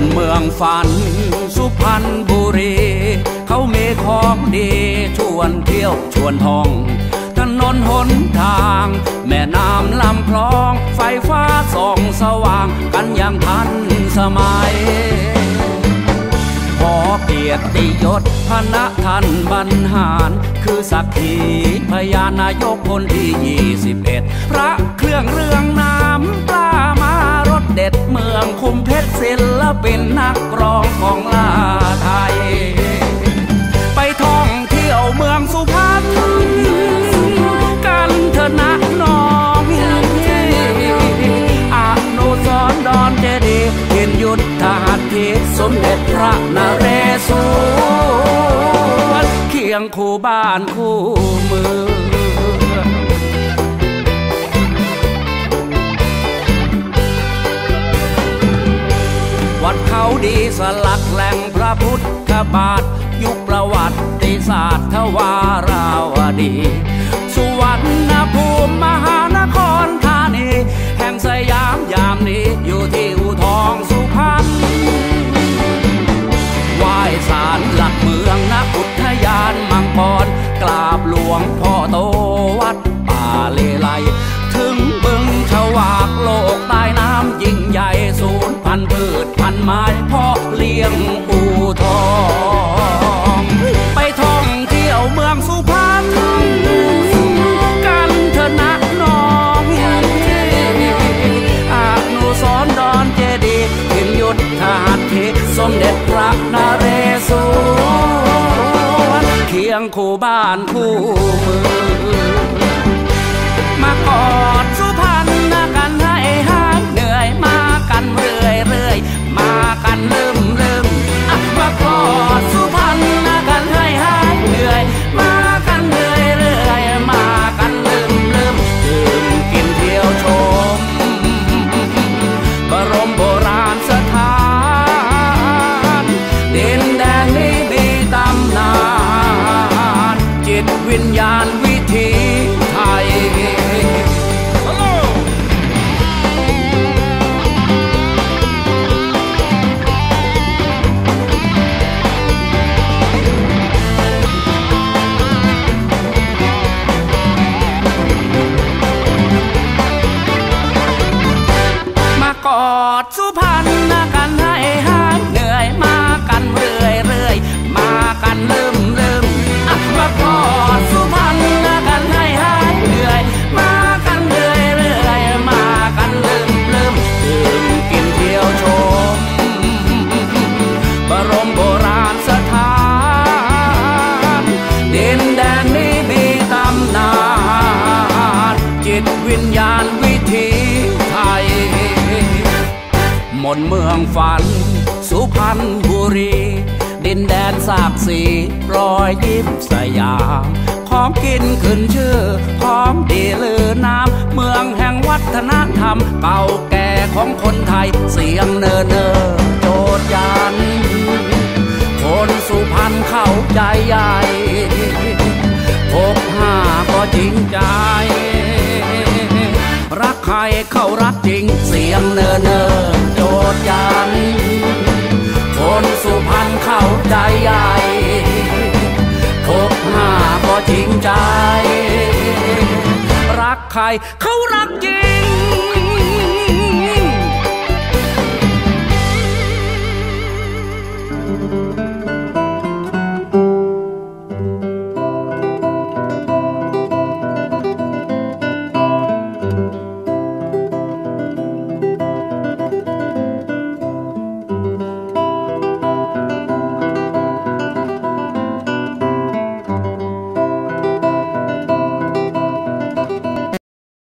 นเมืองฝัน สุพรรณบุรี เขามีของดีชวนเที่ยวชวนท่อง ถนนหนทาง แม่น้ำลำคลอง ไฟฟ้าส่องสว่างกันอย่างทันสมัย ขอเกียรติยศพระท่านบรรหาร คือสักขีพยานายกคนที่ 21 พระเครื่องเรือง ศิลปินนักร้องของลาไทย ไปท่องเที่ยวเมืองสุพรรณกันเถอะนะน้องอานุสรณ์ดอนเจดีเห็นยุทธหัตถีสมเด็จพระนเรศวรเคียงคู่บ้านคู่เมือง ดีสลักแหล่งพระพุทธบาท ยุคประวัติศาสตร์ทวาราวดี สุวรรณภูมิมหานคร สมเด็จพระนเรศวรเคียงคู่บ้านคู่เมืองมากอดสุพรรณกันให้หายเหนื่อยมากันเรื่อยเรื่อยมากันลืมลืมอะมากอดสุพรรณกันให้หายเหนื่อยมากันเรื่อยเรื่อยมากันลืมลืมดื่มกินเที่ยวชมบรม วิญญาณวิถีไทยมากอดสุพ นเมืองฝัน สุพรรณบุรี ดินแดนสากสีรอยยิ้มสยาม ของกินขึ้นชื่อ ของดีลือน้ำ เมืองแห่งวัฒนธรรม เก่าแก่ของคนไทย เสียงเนอเนอโจดยัน คนสุพรรณเข้าใจใหญ่พบห้าก็จริงใจรักใครเขารักจริงเสียงเนอเนอ โจดยันคนสุพรรณเข้าใจใหญ่พบห้าก็จริงใจ รักใครเขารักจริ